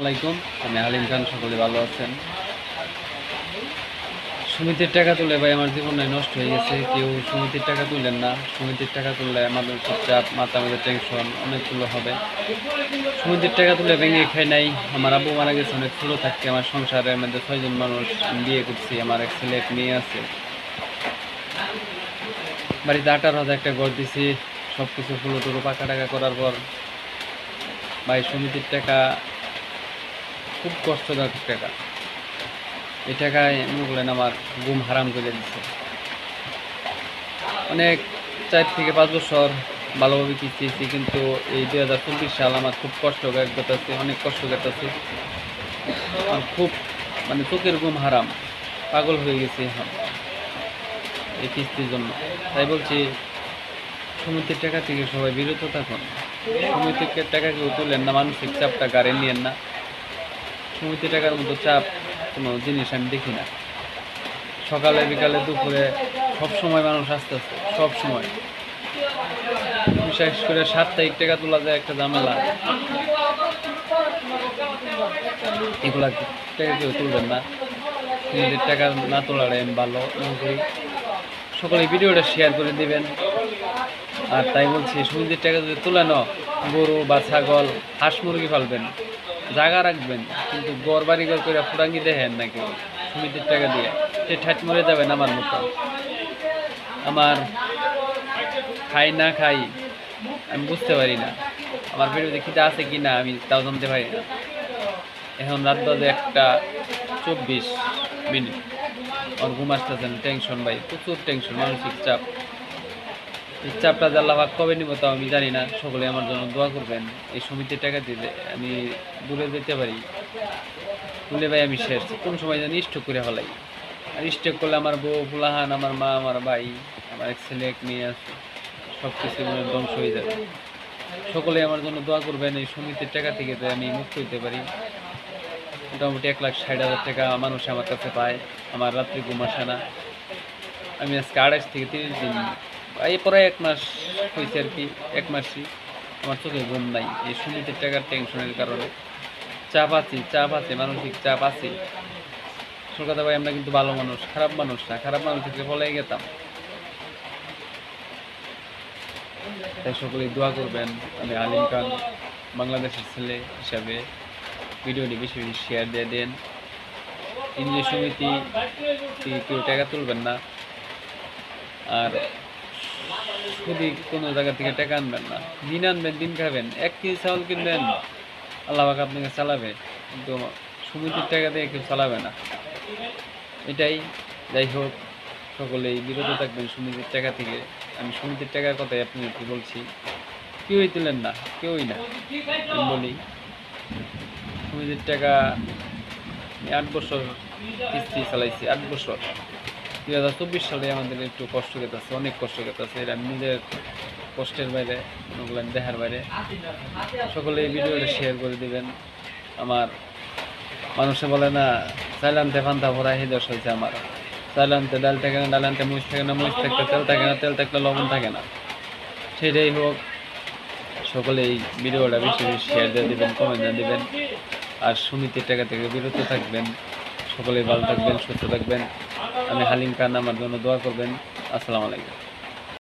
আলাইকুম আমি হালিম খান, সকলে ভালো আছেন? সমিতির টাকা তুলে ভাই, আমার জীবনটাই নষ্ট হয়ে গেছে। কেউ সমিতির টাকা তুলেন না। সমিতির টাকা তুললে আমাদের চাপ মাথা মধ্যে টেনশন অনেকগুলো হবে। সমিতির টাকা তুলে ভেঙে খাই নাই। আমার আব্বু মারা গেছে, অনেক ছোটো থাকতে আমার সংসারের মধ্যে ছয়জন মানুষ বিয়ে করছি। আমার এক ছেলে, এক মেয়ে আছে। বাড়িতে আটার হাজার একটা ঘর দিছি। সব কিছু ফুলো টুলো পাকা টাকা করার পর ভাই, সমিতির টাকা খুব কষ্টদায়ক টাকা। এই টাকায় করলেন আমার ঘুম হারাম করে দিচ্ছে অনেক চার থেকে পাঁচ বছর ভালোভাবে কিস্তিয়েছি কিন্তু এই দুই হাজার চব্বিশ সাল আমার খুব কষ্ট কাটতেছে অনেক কষ্ট আমার খুব মানে চোখের ঘুম হারাম, পাগল হয়ে গেছে এই কিস্তির জন্য। তাই বলছি সমিতির টাকা থেকে সবাই বিরত থাকুন। সমিতির টাকা কেউ তুলেন না, মানসিক চাপটা গাড়ি নিয়েন না। সমিতি টাকার মতো চাপ, কোনো জিনিস আমি দেখি না। সকালে, বিকালে, দুপুরে সব সময় মানুষ আসতে আসতে, সব সময়। বিশেষ করে সাপ্তাহিক টাকা তোলা যায় একটা ঝামেলা। এগুলা টাকা কেউ তুলবেন না। সমিতির টাকা না তোলারে আমি ভালো করি। সকলে ভিডিওটা শেয়ার করে দিবেন। আর তাই বলছি, সমিতির টাকা যদি তুলে ন গরু বা ছাগল, হাঁস মুরগি পালবেন। জায়গা রাখবেন, কিন্তু গড় বাড়ি ঘর করে ফুরাঙ্গি দেখেন নাকি? সমিতির টাকা দিয়ে। সে ঠাট মরে যাবেন আমার মতো। আমার খাই না খাই, আমি বুঝতে পারি না। আমার ভিডিওতে খিদে আছে কি না, আমি তাও জানতে পারি না। এখন রাত বাজে একটা চব্বিশ মিনিট। ওর ঘুম আসতেছেন টেনশন ভাই, প্রচুর টেনশন মানসিক চাপ। এই চাপটা আল্লাহ কবে নিব তাও আমি জানি না। সকলে আমার জন্য দোয়া করবেন। এই সমিতির টাকা দিলে আমি দূরে যেতে পারি। তুলে ভাই আমি শেষ। কোন সময় জানি স্টক করে ফেলাই। আর স্টক করলে আমার বউ ফুলাহান, আমার মা, আমার ভাই, আমার এক ছেলে, এক মেয়ে আছে। সব কিছু ধ্বংস হয়ে যাবে। সকলে আমার জন্য দোয়া করবেন, এই সমিতির টাকা থেকে যে আমি মুক্ত হইতে পারি। মোটামুটি এক লাখ ষাট হাজার টাকা মানুষ আমার কাছে পায়। আমার রাত্রি ঘুম আসে না। আমি আজকে আড়াইশ থেকে তিরিশ দিন এই পরে এক মাস হয়েছে আর কি, এক মাসই। আমার চোখে ঘুম নাই, এই সমিতির টাকার টেনশনের কারণে। চাপ আছে চাপ আছে মানসিক চাপ আছে কলকাতা ভাই, আমরা কিন্তু ভালো মানুষ, খারাপ মানুষ না, খারাপ মানুষ থেকে বলে গেতাম। তাই সকলেই দোয়া করবেন, আমি আলিম খান, বাংলাদেশের ছেলে হিসাবে ভিডিওটি বেশি বেশি শেয়ার দিয়ে দেন। ইন্দ্রিয় সমিতি কেউ টাকা তুলবেন না। আর যদি কোনো জায়গা থেকে টাকা আনবেন না, দিন আনবেন, দিন খাবেন, এক কেজি চাউল কিনবেন, আল্লাহ পাক আপনাকে চালাবে, কিন্তু সমিতির টাকা দিয়ে কেউ চালাবে না। এটাই যাই হোক, সকলেই বিরত থাকবেন সমিতির টাকা থেকে। আমি সমিতির টাকার কথাই আপনাকে বলছি, কেউই তুলেন না, কেউই না। আমি বলি, সমিতির টাকা আট বছর কিস্তি চালাইছি, আট বছর। দুই হাজার চব্বিশ সালে আমাদের একটু কষ্ট কেটেছে, অনেক কষ্ট কেটেছে। এটা নিজের কষ্টের বাইরে, ওগুলো আমি দেখার বাইরে। সকলে এই ভিডিওটা শেয়ার করে দিবেন। আমার মানুষে বলে না চাইল আনতে ফান্তা ভরা দশ হয়েছে আমার। চাইল আনতে ডাল থাকে না ডাল আনতে থাকে না মুচ থাকতে তেল থাকে না, তেল থাকলে লবণ থাকে না। সেটাই হোক, সকলে এই ভিডিওটা বেশি বেশি শেয়ার দিয়ে দেবেন কমেন্ট দিয়ে দেবেন। আর সমিতির টাকা থেকে বিরত থাকবেন। সকলেই ভালো থাকবেন, সুস্থ থাকবেন। আমি হালিম খান আমার জন্য দোয়া করবেন। আসসালামু আলাইকুম।